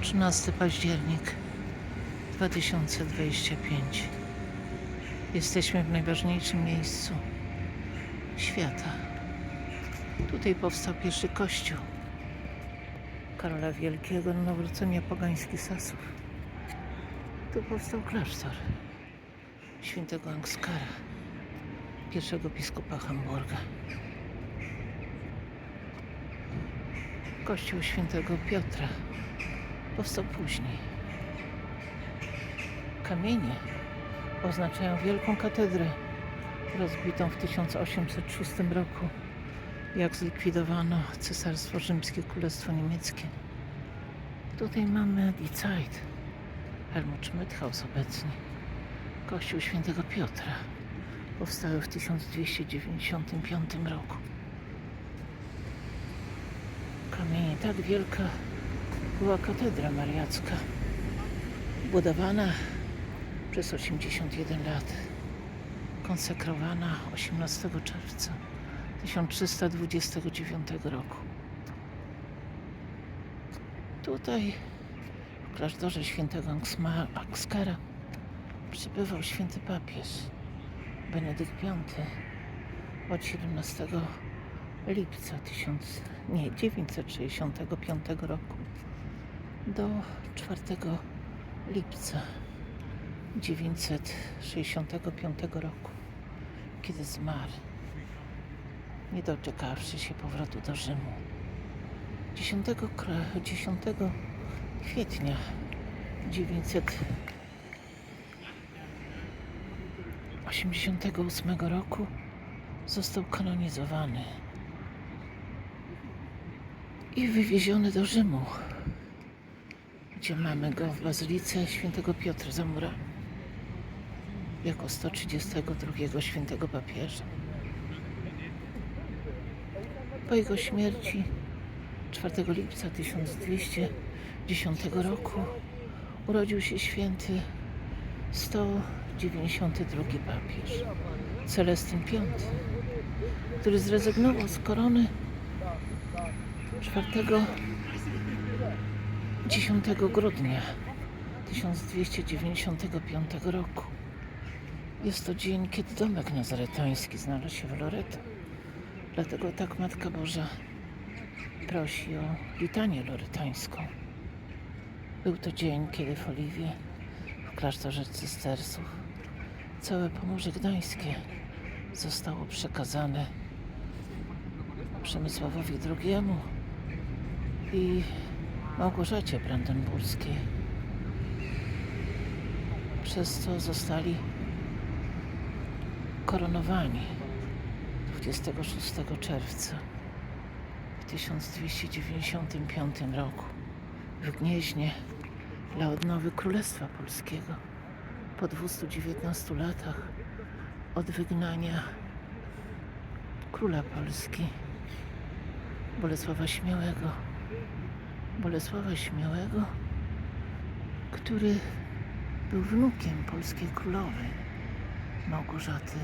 13 październik 2025. Jesteśmy w najważniejszym miejscu świata. Tutaj powstał pierwszy kościół Karola Wielkiego na nawrócenie pogańskich Sasów. Tu powstał klasztor świętego Angskara, pierwszego biskupa Hamburga. Kościół świętego Piotra powstał później. Kamienie oznaczają wielką katedrę rozbitą w 1806 roku, jak zlikwidowano Cesarstwo Rzymskie, Królestwo Niemieckie. Tutaj mamy Die Zeit, Helmut Schmidthaus obecnie. Kościół świętego Piotra powstały w 1295 roku. Kamienie tak wielka była katedra mariacka, budowana przez 81 lat, konsekrowana 18 czerwca 1329 roku. Tutaj w klasztorze świętego Angskara przybywał święty papież Benedykt V od 17 lipca 1000, nie, 965 roku do 4 lipca 965 roku, kiedy zmarł, nie doczekawszy się powrotu do Rzymu. 10, kra- 10 kwietnia 900 88 roku został kanonizowany i wywieziony do Rzymu, gdzie mamy go w Bazylice Świętego Piotra Zamura jako 132 świętego papieża. Po jego śmierci 4 lipca 1210 roku urodził się święty 192 papież Celestyn V, który zrezygnował z korony 4 10 grudnia 1295 roku. Jest to dzień, kiedy domek nazaretański znalazł się w Loreto. Dlatego tak Matka Boża prosi o litanię loretańską. Był to dzień, kiedy w Oliwie, w klasztorze cystersów, całe Pomorze Gdańskie zostało przekazane Przemysławowi II i Małgorzacie Brandenburskiej. Przez co zostali koronowani 26 czerwca w 1295 roku w Gnieźnie dla odnowy Królestwa Polskiego po 219 latach od wygnania króla Polski Bolesława Śmiałego. Bolesława Śmiałego, który był wnukiem polskiej królowej Małgorzaty,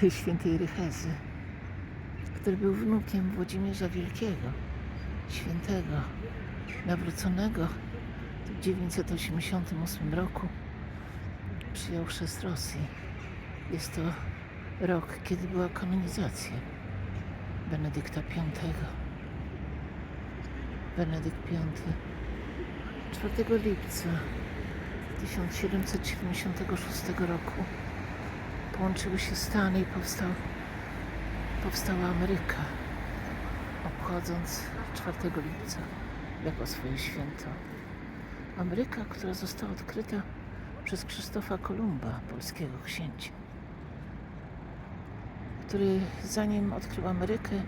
świętej Rychezy, który był wnukiem Włodzimierza Wielkiego, świętego, nawróconego w 988 roku przyjął chrzest Rosji. Jest to rok, kiedy była kanonizacja Benedykta V. Benedykt V 4 lipca 1776 roku połączyły się Stany i powstał, powstała Ameryka, obchodząc 4 lipca jako swoje święto. Ameryka, która została odkryta przez Krzysztofa Kolumba, polskiego księcia, który zanim odkrył Amerykę,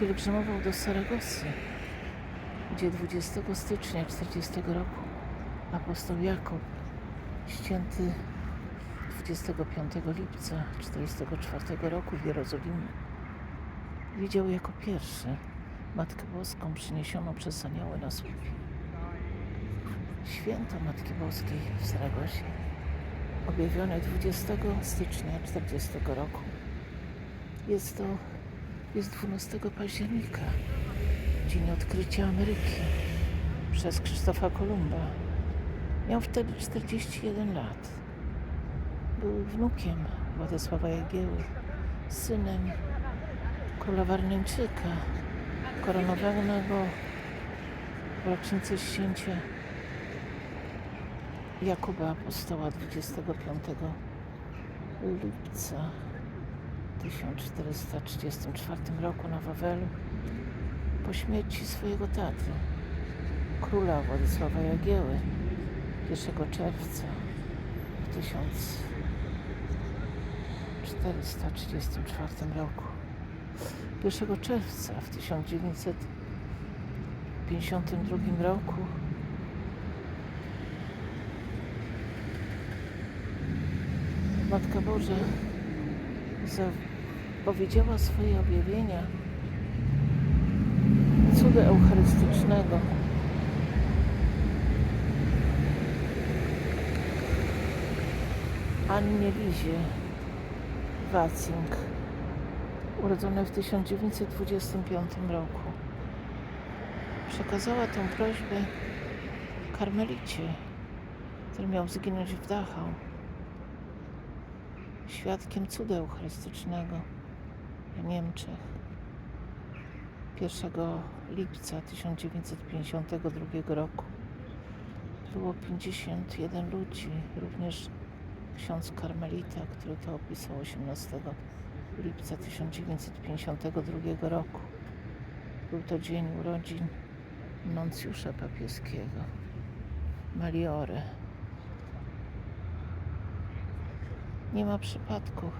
pielgrzymował do Saragosy, gdzie 20 stycznia 40 roku apostoł Jakub, ścięty 25 lipca 44 roku w Jerozolimie, widział jako pierwszy Matkę Boską przyniesioną przez anioły na słupie. Święto Matki Boskiej w Saragosie, objawione 20 stycznia 40 roku, jest to jest 12 października, dzień odkrycia Ameryki przez Krzysztofa Kolumba. Miał wtedy 41 lat. Był wnukiem Władysława Jagieły, synem króla Warneńczyka, koronowanego w rocznicę ścięcia Jakuba Apostoła 25 lipca 1434 roku na Wawelu po śmierci swojego taty, króla Władysława Jagieły 1 czerwca w 1434 roku. 1 czerwca w 1952 roku Matka Boża zapowiedziała swoje objawienia cudu eucharystycznego. Annie Lizie Wacing, urodzonej w 1925 roku. Przekazała tę prośbę karmelicie, który miał zginąć w Dachau świadkiem cudu eucharystycznego w Niemczech 1 lipca 1952 roku. Było 51 ludzi, również ksiądz karmelita, który to opisał 18 lipca 1952 roku. Był to dzień urodzin nuncjusza papieskiego, Maliore. Nie ma przypadków.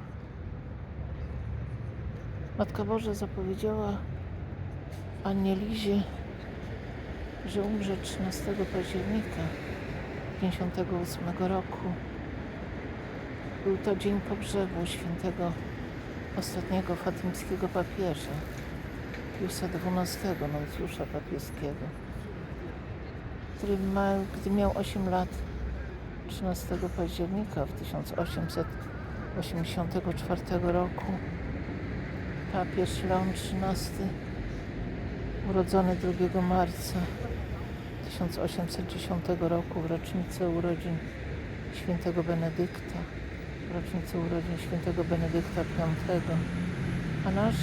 Matka Boża zapowiedziała Annie Lizie, że umrze 13 października 1958 roku. Był to dzień pogrzebu świętego ostatniego fatymskiego papieża, Piusa XII, nuncjusza papieskiego, który ma, gdy miał 8 lat 13 października w 1884 roku papież Leon XIII, urodzony 2 marca 1810 roku w rocznicę urodzin świętego Benedykta, w rocznicę urodzin świętego Benedykta V, a nasz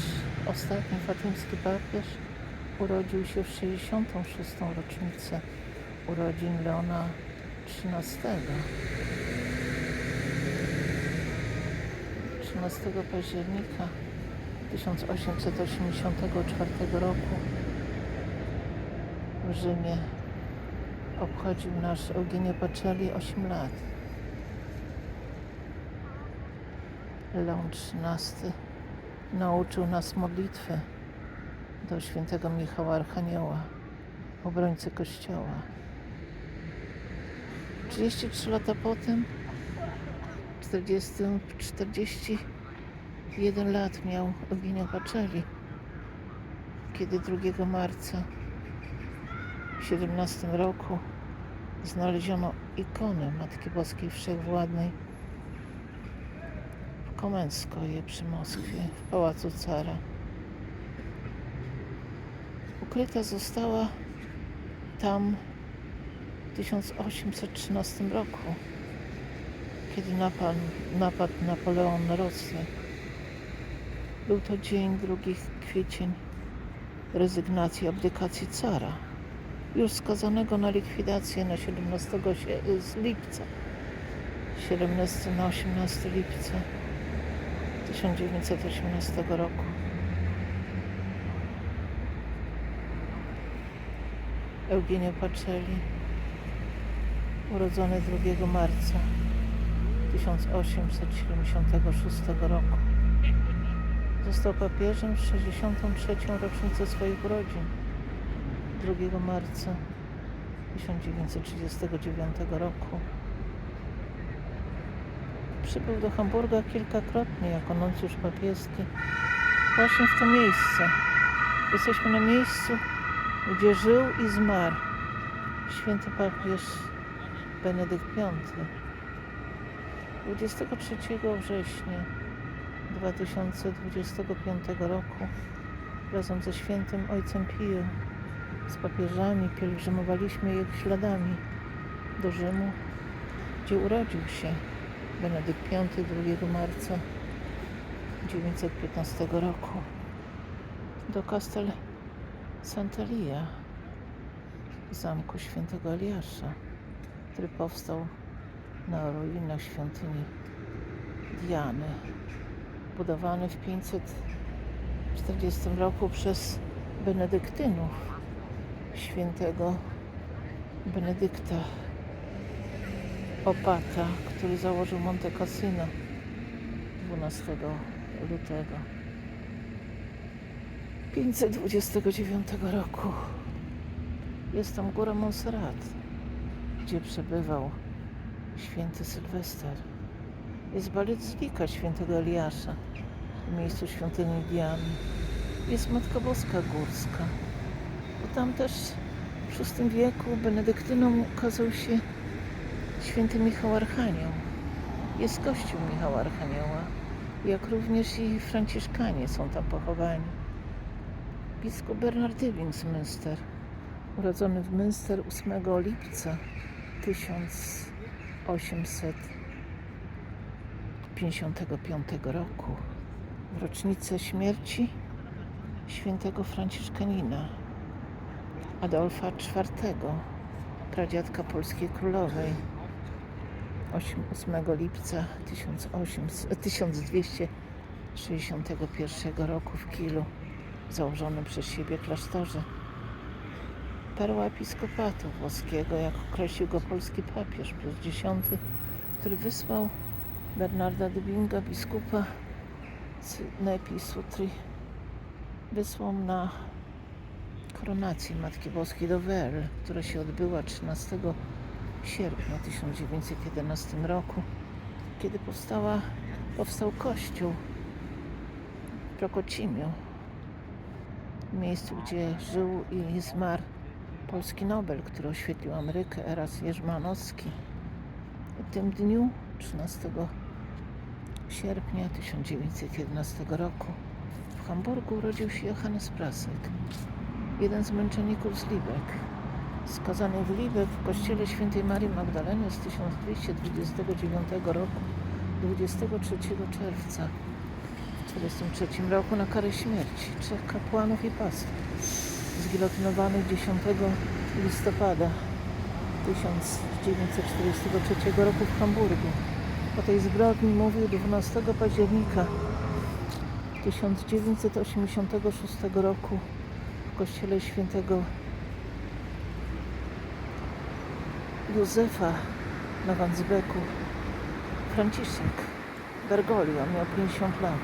ostatni fatymski papież urodził się w 66. rocznicę urodzin Leona XIII. 13 października 1884 roku w Rzymie obchodził nasz Eugenio Pacelli 8 lat. Leon XIII nauczył nas modlitwy do świętego Michała Archanioła, obrońcy Kościoła. 33 lata potem, 40, 41 lat miał Eugenio Pacelli, kiedy 2 marca 17 roku znaleziono ikonę Matki Boskiej Wszechwładnej w Komenskoje przy Moskwie, w Pałacu Cara. Ukryta została tam w 1813 roku, kiedy napadł, napadł Napoleon na Rosję. Był to dzień 2 kwiecień rezygnacji, abdykacji cara, już skazanego na likwidację na 17 sie- z lipca, 17 na 18 lipca 1918 roku. Eugenio Pacelli, urodzony 2 marca 1876 roku. Został papieżem w 63. rocznicę swoich urodzin 2 marca 1939 roku. Przybył do Hamburga kilkakrotnie jako nuncjusz papieski właśnie w to miejsce. Jesteśmy na miejscu, gdzie żył i zmarł święty papież Benedykt V. 23 września 2025 roku razem ze świętym ojcem Pio z papieżami, pielgrzymowaliśmy ich śladami do Rzymu, gdzie urodził się Benedykt V 2 marca 915 roku. Do Castel Sant'Elia, zamku świętego Eliasza, który powstał na ruinach świątyni Diany, budowany w 540 roku przez benedyktynów świętego Benedykta Opata, który założył Monte Cassino 12 lutego 529 roku. Jest tam góra Montserrat, gdzie przebywał święty Sylwester. Jest bazylika świętego Eliasza w miejscu świątyni Diany. Jest Matka Boska Górska. Bo tam też w VI wieku benedyktynom ukazał się święty Michał Archanioł. Jest kościół Michała Archanioła, jak również i franciszkanie są tam pochowani. Biskup Bernard Dywing z Münster, urodzony w Münster 8 lipca 1855 roku, w rocznicę śmierci świętego Franciszkanina Adolfa IV, pradziadka polskiej królowej. 8 lipca 1800 1261 roku w Kilu, założonym przez siebie klasztorze. Perła episkopatu włoskiego, jak określił go polski papież Pius X, który wysłał Bernarda Dybinga, biskupa Nepi Sutri, wysłał na koronację Matki Boskiej do Werl, która się odbyła 13 sierpnia 1911 roku, kiedy powstała, powstał kościół w Prokocimiu, miejscu, gdzie żył i zmarł polski Nobel, który oświetlił Amerykę, Eras Jerzmanowski. W tym dniu, 13 sierpnia 1911 roku, w Hamburgu urodził się Johannes Prasek, jeden z męczenników z Libek skazany w Libek w kościele świętej Marii Magdaleny z 1229 roku 23 czerwca w 1943 roku na karę śmierci trzech kapłanów i pastor zgilotynowanych 10 listopada 1943 roku w Hamburgu. O tej zbrodni mówił 12 października 1986 roku w kościele świętego Józefa na Wandsbeku Franciszek Bergoglio miał 50 lat.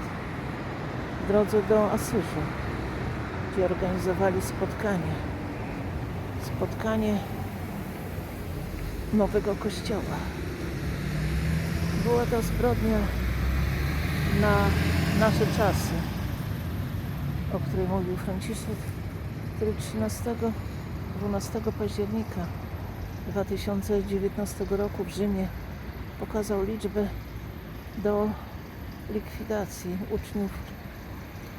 W drodze do Asyżu, gdzie organizowali spotkanie. Spotkanie nowego kościoła. Była to zbrodnia na nasze czasy, o której mówił Franciszek, który 13 12 października 2019 roku w Rzymie pokazał liczbę do likwidacji uczniów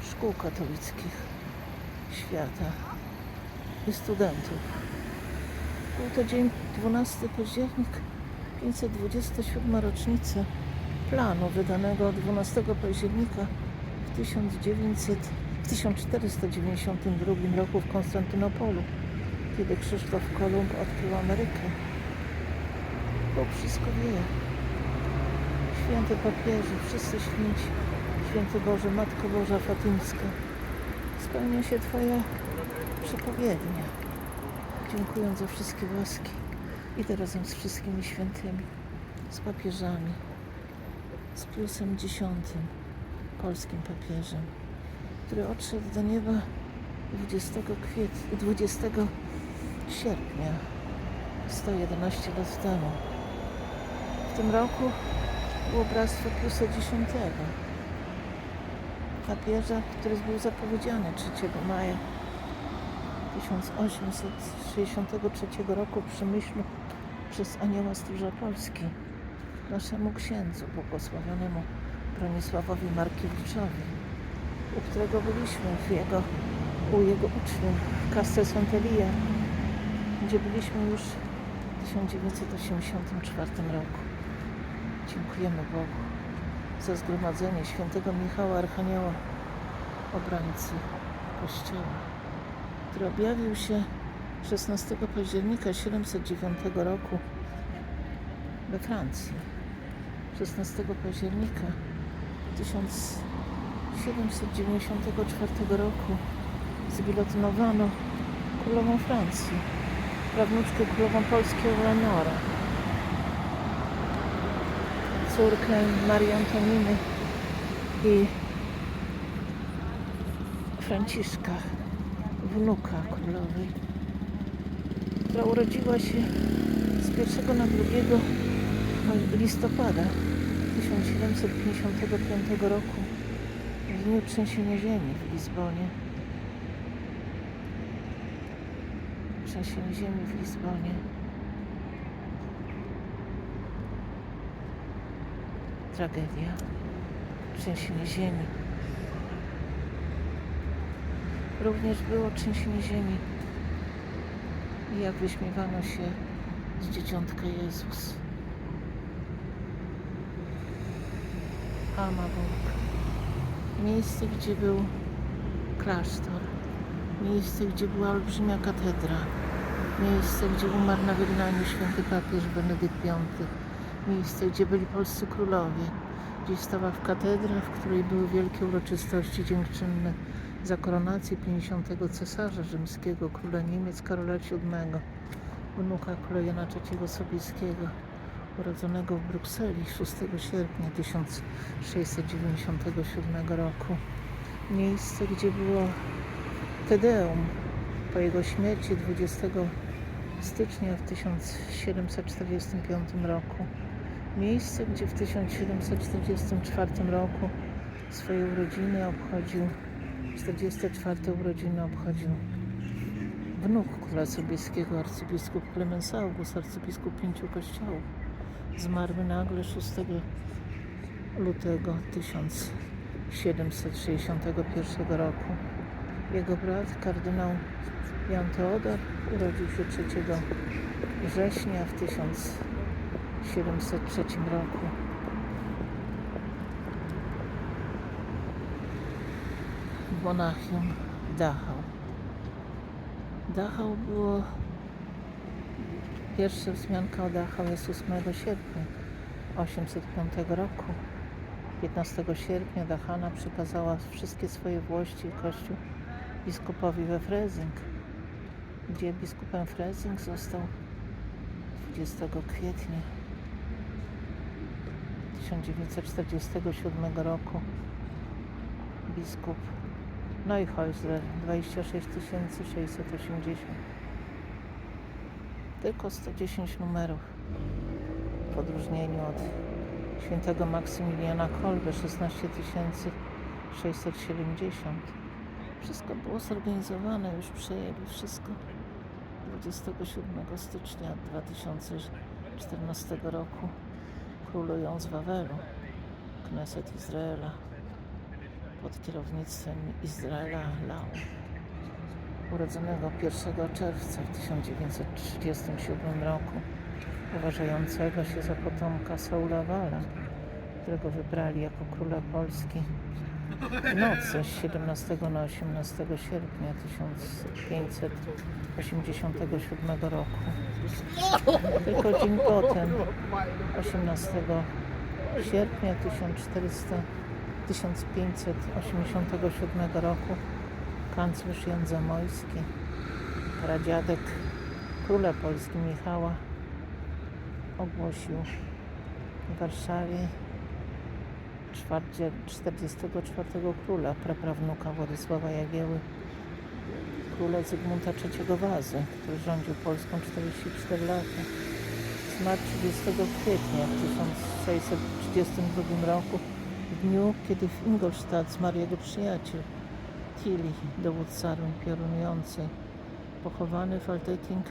szkół katolickich świata i studentów. Był to dzień 12 październik, 527 rocznica planu wydanego 12 października w 1900, w 1492 roku w Konstantynopolu kiedy Krzysztof Kolumb odkrył Amerykę. Bóg wszystko wie. Święty papieże, wszyscy święci, Święty Boże, Matko Boża Fatimska, spełnia się Twoja przepowiednia. Dziękując za wszystkie łaski. Idę razem z wszystkimi świętymi, z papieżami, z Piusem X, polskim papieżem, który odszedł do nieba 20 kwietnia, 20 sierpnia 111 lat temu. W tym roku było bractwo Piusa X, papieża, który był zapowiedziany 3 maja 1863 roku w Przemyślu przez anioła Stróża Polski naszemu księdzu błogosławionemu Bronisławowi Markiewiczowi, u którego byliśmy w jego u jego uczniów Castel Sant'Elia, gdzie byliśmy już w 1984 roku. Dziękujemy Bogu za zgromadzenie świętego Michała Archanioła, obrońcy Kościoła, który objawił się 16 października 709 roku we Francji. 16 października 1794 roku zgilotynowano królową Francji, prawnuczkę królową Polski Eleonorę, córkę Marii Antoniny i Franciszka, wnuka królowej, która urodziła się z 1 na 2 listopada 1755 roku w dniu ziemi w Lizbonie. Trzęsienie ziemi w Lizbonie. Tragedia. Trzęsienie ziemi. Również było trzęsienie ziemi. I jak wyśmiewano się z dzieciątka Jezus. Amaburg. Miejsce, gdzie był klasztor. Miejsce, gdzie była olbrzymia katedra. Miejsce, gdzie umarł na wygnaniu święty papież Benedykt V. Miejsce, gdzie byli polscy królowie. Gdzie stała w katedra, w której były wielkie uroczystości dziękczynne za koronację 50. cesarza rzymskiego, króla Niemiec Karola VII, wnuka króla Jana III Sobieskiego urodzonego w Brukseli 6 sierpnia 1697 roku. Miejsce, gdzie było Tedeum po jego śmierci 20 stycznia w 1745 roku. Miejsce, gdzie w 1744 roku swoje urodziny obchodził, 44 urodziny obchodził wnuk króla sobieskiego, arcybiskup Klemens August, arcybiskup pięciu kościołów zmarły nagle 6 lutego 1761 roku. Jego brat, kardynał Jan Teodor, urodził się 3 września w 1703 roku. W Monachium Dachau. Dachau było Pierwsza wzmianka o Dachau jest 8 sierpnia 805 roku. 15 sierpnia Dachana przekazała wszystkie swoje włości i kościół biskupowi we Frezing, gdzie biskupem Frezing został 20 kwietnia 1947 roku biskup Neuhäusler 26 680 tylko 110 numerów. W odróżnieniu od świętego Maksymiliana Kolbe 16 670. Wszystko było zorganizowane, już przejęli wszystko. 27 stycznia 2014 roku królują z Wawelu, Kneset Izraela pod kierownictwem Izraela Lau urodzonego 1 czerwca w 1937 roku, uważającego się za potomka Saula Wala, którego wybrali jako króla Polski w nocy z 17 na 18 sierpnia 1587 roku. Tylko dzień potem, 18 sierpnia 1400 1587 roku kanclerz Jan Zamojski, pradziadek króla Polski Michała ogłosił w Warszawie 44 króla, praprawnuka Władysława Jagieły, króla Zygmunta III Wazy, który rządził Polską 44 lata. Zmarł 30 kwietnia w 1632 roku, w dniu, kiedy w Ingolstadt zmarł jego przyjaciel, Tilly, dowódca armii piorunującej, pochowany w Altetting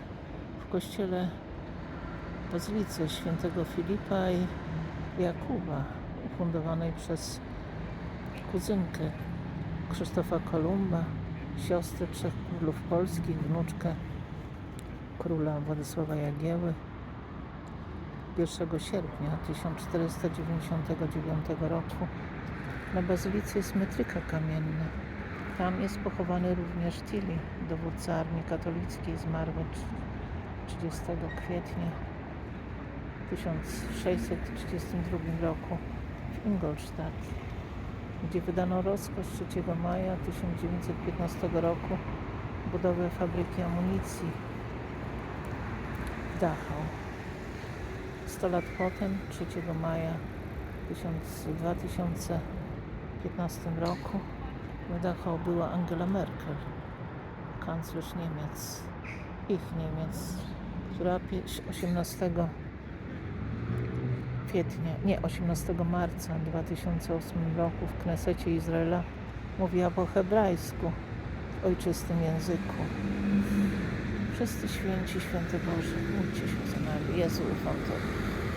w kościele Bazylice świętego Filipa i Jakuba, ufundowanej przez kuzynkę Krzysztofa Kolumba, siostrę trzech królów polskich, wnuczkę króla Władysława Jagieły. 1 sierpnia 1499 roku na bazylice jest metryka kamienna. Tam jest pochowany również Tilly, dowódca armii katolickiej, zmarły 30 kwietnia 1632 roku w Ingolstadt, gdzie wydano rozkaz 3 maja 1915 roku budowę fabryki amunicji w Dachau. 100 lat potem, 3 maja 1000 2015 roku w Dachau była Angela Merkel, kanclerz Niemiec, ich Niemiec, która pie- 18 kwietnia, nie, 18 marca 2008 roku w Knesecie Izraela mówiła po hebrajsku, w ojczystym języku. Wszyscy święci, święty Boże, módlcie się za nami. Jezu, ufam Tobie.